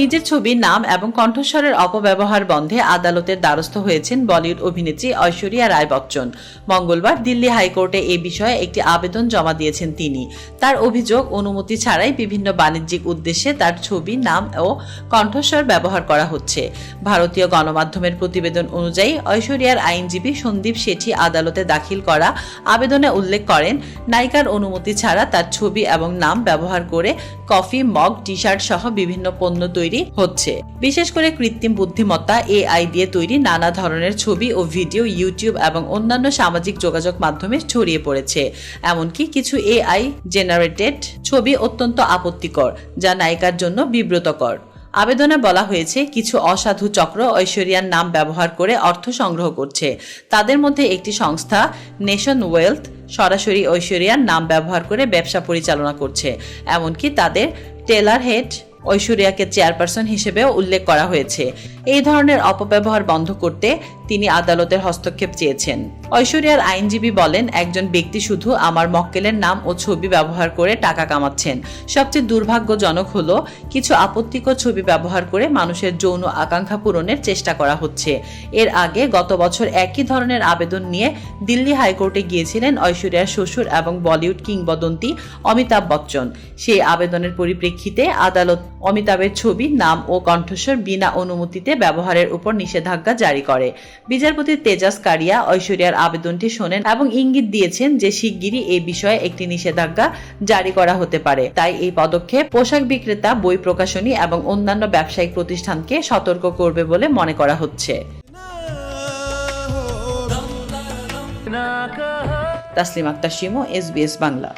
নিজের ছবির নাম এবং কণ্ঠস্বরের অপব্যবহার বন্ধে আদালতের দ্বারস্থ হয়েছেন বলিউড অভিনেত্রী ঐশ্বরিয়া রায় বচ্চন। মঙ্গলবার দিল্লি হাইকোর্টে এ বিষয়ে একটি আবেদন জমা দিয়েছেন তিনি। তার অভিযোগ, অনুমতি ছাড়াই বিভিন্ন বাণিজ্যিক উদ্দেশ্যে তার ছবি নাম ও কণ্ঠস্বর ব্যবহার করা হচ্ছে। ভারতীয় গণমাধ্যমের প্রতিবেদন অনুযায়ী ঐশ্বরিয়ার আইনজীবী সন্দীপ শেঠি আদালতে দাখিল করা আবেদনে উল্লেখ করেন, নায়িকার অনুমতি ছাড়া তার ছবি এবং নাম ব্যবহার করে কফি, মগ টি শার্ট সহ বিভিন্ন পণ্য তৈরি হচ্ছে। বিশেষ করে কৃত্রিম বুদ্ধিমত্তা এআই দিয়ে তৈরি নানা ধরনের ছবি ও ভিডিও ইউটিউব এবং অন্যান্য সামাজিক যোগাযোগ মাধ্যমে ছড়িয়ে পড়েছে। এমনকি কিছু এআই জেনারেটেড ছবি অত্যন্ত আপত্তিকর, যা নায়িকার জন্য বিব্রতকর। আবেদনে বলা হয়েছে, কিছু অসাধু চক্র ঐশ্বরিয়ার নাম ব্যবহার করে অর্থ সংগ্রহ করছে। তাদের মধ্যে একটি সংস্থা নেশন ওয়েলথ সরাসরি ঐশ্বরিয়ার নাম ব্যবহার করে ব্যবসা পরিচালনা করছে। এমনকি তাদের টেলার হেড ঐশ্বরিয়াকে চেয়ারপারসন হিসেবেও উল্লেখ করা হয়েছে। এই ধরনের অপব্যবহার বন্ধ করতে তিনি আদালতের হস্তক্ষেপ চেয়েছেন। ঐশ্বরিয়ার আইনজীবী বলেন, একজন ব্যক্তি শুধু আমার মক্কেলের নাম ও ছবি ব্যবহার করে টাকা কামাচ্ছেন। সবচেয়ে দুর্ভাগ্যজনক হলো, কিছু আপত্তিকর ছবি ব্যবহার করে মানুষের যৌন আকাঙ্ক্ষা পূরণের চেষ্টা করা হচ্ছে। এর আগে গত বছর একই ধরনের আবেদন নিয়ে দিল্লি হাইকোর্টে গিয়েছিলেন ঐশ্বরিয়ার শ্বশুর এবং বলিউড কিংবদন্তি অমিতাভ বচ্চন। সেই আবেদনের পরিপ্রেক্ষিতে আদালত অমিতাভের ছবি, নাম ও কণ্ঠস্বর বিনা অনুমতিতে ব্যবহারের উপর নিষেধাজ্ঞা জারি করে। বিচারপতি তেজাস কারিয়া ঐশ্বরিয়ার আবেদনটি শোনেন এবং ইঙ্গিত দিয়েছেন যে শিগগিরই এই বিষয়ে একটি নিষেধাজ্ঞা জারি করা হতে পারে। তাই এই পদক্ষেপ পোশাক বিক্রেতা, বই প্রকাশনী এবং অন্যান্য ব্যবসায়িক প্রতিষ্ঠানকে সতর্ক করবে বলে মনে করা হচ্ছে। তাসলিম আক্তার শিমু এসবিএস বাংলা।